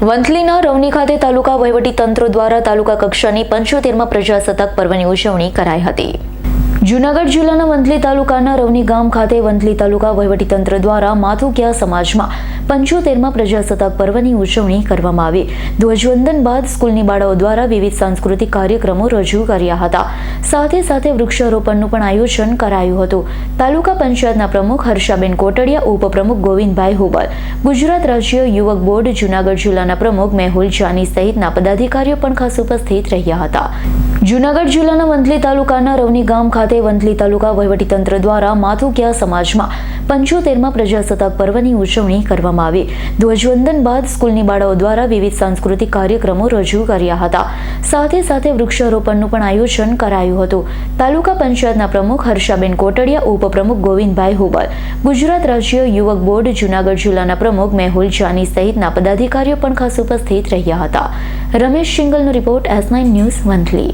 વંથલીના રવની ખાતે તાલુકા વહીવટી તંત્ર દ્વારા તાલુકા કક્ષાની પંચોતેરમાં પ્રજાસત્તાક પર્વની ઉજવણી કરાઈ હતી. જૂનાગઢ જિલ્લાના વંથલી તાલુકાના રવની ગામ ખાતે વંથલી તાલુકા વહીવટીતંત્ર દ્વારા માથુકિયા સમાજમાં પંચોતેરમાં પ્રજાસત્તાક પર્વની ઉજવણી કરવામાં આવી. ધ્વજવંદન બાદ સ્કૂલની બાળાઓ દ્વારા વિવિધ સાંસ્કૃતિક કાર્યક્રમો રજૂ કર્યા હતા. સાથે સાથે વૃક્ષારોપણનું પણ આયોજન કરાયું હતું. તાલુકા પંચાયતના પ્રમુખ હર્ષાબેન કોટડિયા, ઉપપ્રમુખ ગોવિંદભાઈ હુબલ, ગુજરાત રાજ્ય યુવક બોર્ડ, જૂનાગઢ જિલ્લાના પ્રમુખ મેહુલ જાની સહિતના પદાધિકારીઓ પણ ખાસ ઉપસ્થિત રહ્યા હતા. જૂનાગઢ જિલ્લાના વંથલી તાલુકાના રવની ગામ ખાતે વંથલી તાલુકા વહીવટીતંત્ર દ્વારા માથુકિયા સમાજમાં પંચોતેરમાં પ્રજાસત્તાક પર્વની ઉજવણી કરવામાં આવી. ધ્વજવંદન બાદ સ્કૂલની બાળાઓ દ્વારા વિવિધ સાંસ્કૃતિક કાર્યક્રમો રજૂ કર્યા હતા. સાથે સાથે વૃક્ષારોપણનું પણ આયોજન કરાયું હતું. તાલુકા પંચાયતના પ્રમુખ હર્ષાબેન કોટડિયા, ઉપપ્રમુખ ગોવિંદભાઈ હુબલ, ગુજરાત રાજ્ય યુવક બોર્ડ, જૂનાગઢ જિલ્લાના પ્રમુખ મેહુલ જાની સહિતના પદાધિકારીઓ પણ ખાસ ઉપસ્થિત રહ્યા હતા. Ramesh શિંગલનો report S nine news Vanthali.